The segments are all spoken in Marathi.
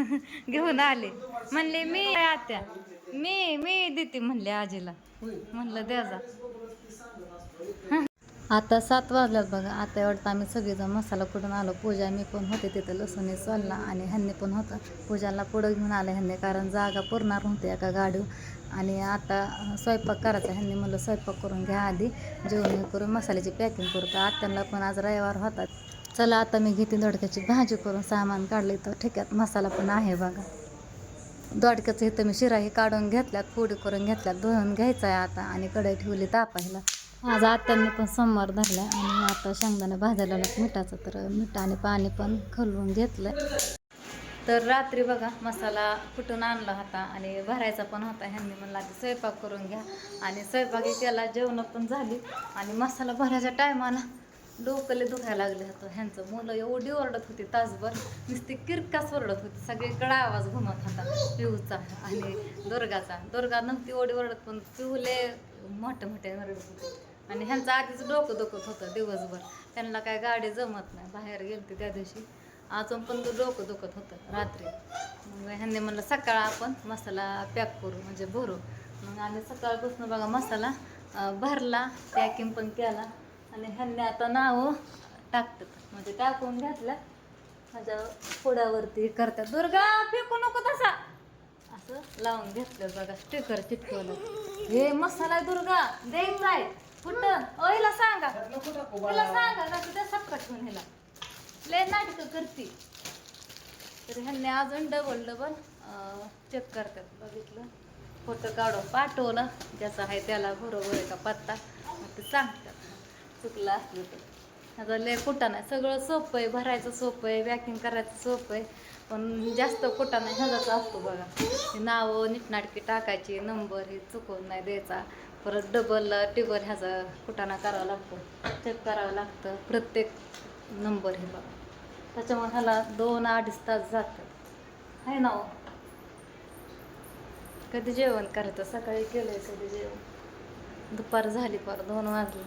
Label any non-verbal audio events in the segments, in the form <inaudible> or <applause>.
<laughs> घेऊन आले. म्हणले मी आत्या. मी मी देते म्हणले आजीला. म्हणलं द्याजा <laughs> आता सात वाजल्यात बघा. आता वाटतं आम्ही सगळेजण मसाला कुठून आलो. पूजा मी पण होते तिथं. लसूण चालला आणि ह्यांनी पण होतं. पूजाला पुढं घेऊन आलं ह्यांनी कारण जागा पुरणार नव्हती एका गाडीवर. आणि आता स्वयंपाक करायचा. ह्यांनी म्हणलं स्वयंपाक करून घ्या आधी. जेवण करून मसाल्याची पॅकिंग करू. तर आत्यांना पण आज रविवार होतात चला आता मी घेते दोडक्याची भाजी करून सामान काढले तर ठेक्यात मसाला पण आहे बघा. दोडक्याचं इथं मी शिराही काढून घेतल्यात पोडी करून घेतल्यात धुवून घ्यायचं आहे आता आणि कढई ठेवली तापायला. आज आत्यांनी पण सोमवार धरलाय आणि आता शेंगदाणा भाजायला मिठाचं तर मीठ आणि पाणी पण खलवून घेतलंय. तर रात्री बघा मसाला कुठून आणला होता आणि भरायचा पण होता. ह्यांनी म्हणला आधी स्वयंपाक करून घ्या. आणि स्वयंपाकी केला जेवण पण झाली आणि मसाला भरायच्या टायमाला डोकले दुखायला लागले होतं. ह्यांचं मुलं एवढी ओरडत होती तासभर नुसती किरकास ओरडत होती. सगळीकडे आवाज घुमत होता पिऊचा आणि दुर्गाचा. दुर्गा नव्हती ओढी ओरडत पण पिऊले मोठे मोठे ओरडत होते. आणि ह्यांचं आधीच डोकं दुखत होतं दिवसभर. त्यांना काय गाडी जमत नाही. बाहेर गेलते त्या दिवशी. अजून पण तो डोकं दुखत होतं रात्री. मग ह्यांनी म्हणलं सकाळ आपण मसाला पॅक करू म्हणजे भरू. मग आम्ही सकाळपासून बघा मसाला भरला पॅकिंग पण केला. आणि ह्यांनी आता नाव टाकतात. म्हणजे टाकून घातलं. माझ्या पुढावरती करतात. दुर्गा फेकू नको तसा. असं लावून घेतलं बघा स्टिकर चिटकवलं. हे मसाला दुर्गा. द्यायचा आहे कुठं ओला सांगा. तिला सांगा ना तुझ्या सपका ठेवून ह्याला लय नाटकं करते. तर ह्यांनी अजून डबल डबल चेक करतात. बघितलं? फोटो काढून पाठवलं. ज्याचा आहे त्याला बरोबर आहे का पत्ता? मग ते सांगतात. चुकलं असलं तर. आता लय कुठं नाही सगळं सोपं आहे. भरायचं सोपं आहे. पॅकिंग करायचं सोपं आहे. पण जास्त कुठं नाही ह्याचा असतो बघा. नावं नीटनाटकी टाकायची. नंबर हे चुकवून नाही द्यायचा. परत डबल टिबल ह्याचा कुटाणा करावा लागतो. चेक करावं लागतं. प्रत्येक नंबर हे बघा. त्याच्यामुळे ह्याला दोन अडीच तास जातात. आहे ना हो? कधी जेवण करायचं सकाळी केलंय कधी जेवण? दुपार झाली पर दोन वाजले.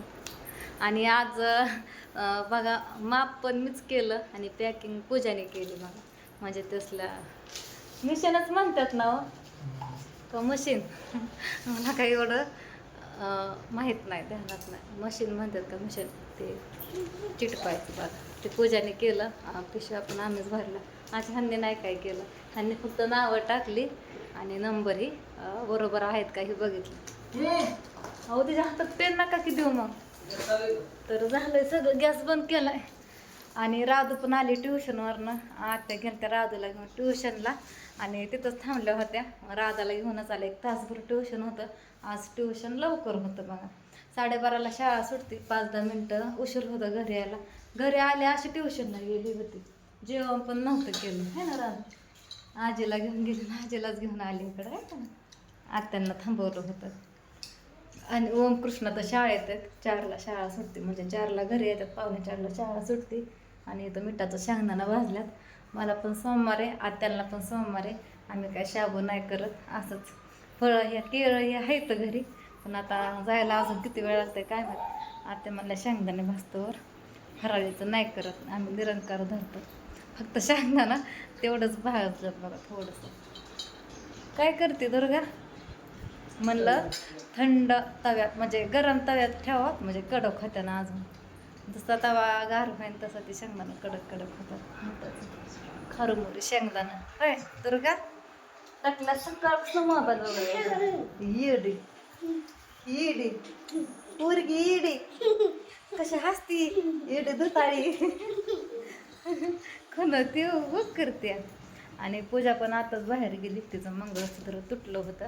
आणि आज बघा माप पण मीच केलं आणि पॅकिंग पूजाने केली बघा. म्हणजे तसला. मिशनच म्हणतात ना हो. का मशीन मला काही एवढं माहीत नाही ध्यानात नाही. मशीन म्हणतात का मशीन ते चिटपायचं बघा. ते पूजाने केलं. पिशव्या पण आम्हीच भरलं आज ह्यांनी नाही काय केलं. ह्यांनी फक्त नावं टाकली आणि नंबरही बरोबर आहेत का हे बघितलं. अहो त्याच्या हातात पेन नका की देऊ मग. तर झालंय सगळं गॅस बंद केलाय. आणि राधू पण आली ट्युशनवरनं. आत्या गेल्या त्या राधूला घेऊन ट्युशनला. आणि तिथंच थांबल्या होत्या. राधाला घेऊनच आले. एक तासभर ट्युशन होतं. आज ट्युशन लवकर होतं बघा. साडेबाराला शाळा सुटते. पाच दहा मिनटं उशीर होतं घरी यायला. घरी आले अशी ट्युशनला गेली होती. जेवण पण नव्हतं केलं. है ना राधू? आजीला घेऊन गेली आजीलाच घेऊन आली इकडं आहे का? आत्यांना थांबवलं होतं. आणि ओम कृष्ण तर शाळेत आहेत चारला शाळा सुटते. म्हणजे चारला घरी येतात. पावणे चारला शाळा सुटते. आणि इथं मिठाचं शेंगदाणा भाजल्यात. मला पण सोमवार आहे. आत्यांना पण सोमवार आहे. आम्ही काय शाबू नाही करत. असंच. फळं ह्या केळं हे आहेत घरी. पण आता जायला अजून किती वेळ लागतंय काय माहीत. आत्या म्हणल्या शेंगदाणे भाजतोवर फराळीचं नाही करत. आम्ही निरंकार धरतो. फक्त शेंगदाणा तेवढंच भाजलं बघा थोडंसं. काय करते दुर्गा? म्हणलं थंड तव्यात म्हणजे गरम तव्यात ठेवा म्हणजे कडक होत्या ना अजून. जसा तवा गार होईन तसं ते शेंगदाणा कडक कडक होतात. मोरी शेंगदाणा. होय दुर्गा टाकला सकाळपासून मोबाईल वगैरे. इडी इडी पोरगी इडी कशी हसती. इडी दुताळी. कोण ती बघ करते. आणि पूजा पण आताच बाहेर गेली तिचं मंगळसूत्र तुटलं होतं.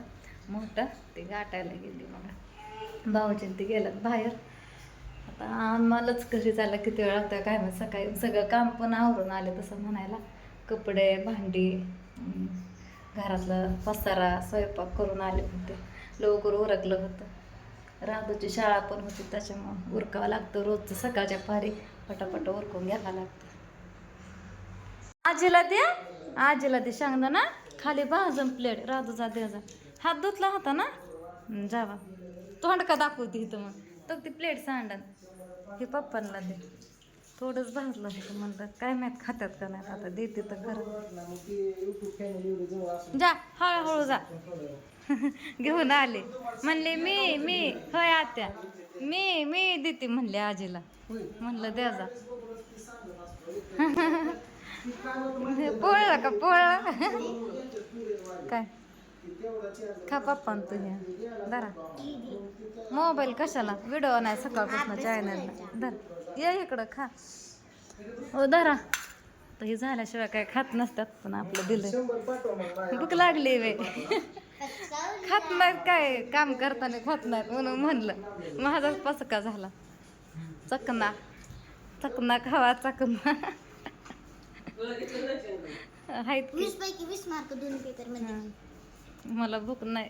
मोठं ते गाठायला गेली मग भाऊजीन ते गेलात बाहेर. आता आम्हालाच घरी जायला किती वेळ लागतं काय माहीत सकाळी सगळं काम पण आवरून आले तसं म्हणायला. कपडे भांडी घरातलं पसारा स्वयंपाक करून आले होते. लवकर उरकलं होतं. राधूची शाळा पण होती त्याच्यामुळं उरकावं लागतं रोजचं सकाळच्या पारी. पटापट उरकून घ्यायला लागतं. आजीला दे आजीला दे सांगणं ना खाली भाजून प्लेट राधूचा दे जा. हात धुतला होता ना? जावा तोंड का दाखवते इथं मग? तो ती प्लेट सांडन हे पप्पांना दे. थोडंच भाजलं होतं म्हणलं काय माहीत खात्यात का नाही आता? देते तर खरं. जा हळूहळू जा. <laughs> घेऊन आले. म्हणले मी मी होय आत्या. मी मी देते. म्हणले आजीला. म्हणलं द्या जा. <laughs> पोळला का पोळला? <laughs> काय? खा पप्पा न तू घ्या धरा. मोबाईल कशाला? व्हिडिओ नाही सकाळपासून चॅनलला धर. ये इकडं खा. हो धरा. तर हे झाल्याशिवाय काय खात नसतात पण आपलं दिलं. भूक लागली वे खात नाहीत काय? काम करताना खात नाहीत म्हणून म्हणलं. माझाच पसका झाला. चकना. चकना खावा चकना. आहेत वीस पैकी वीस मार्क दोन पेपरमध्ये. मला भूक नाही.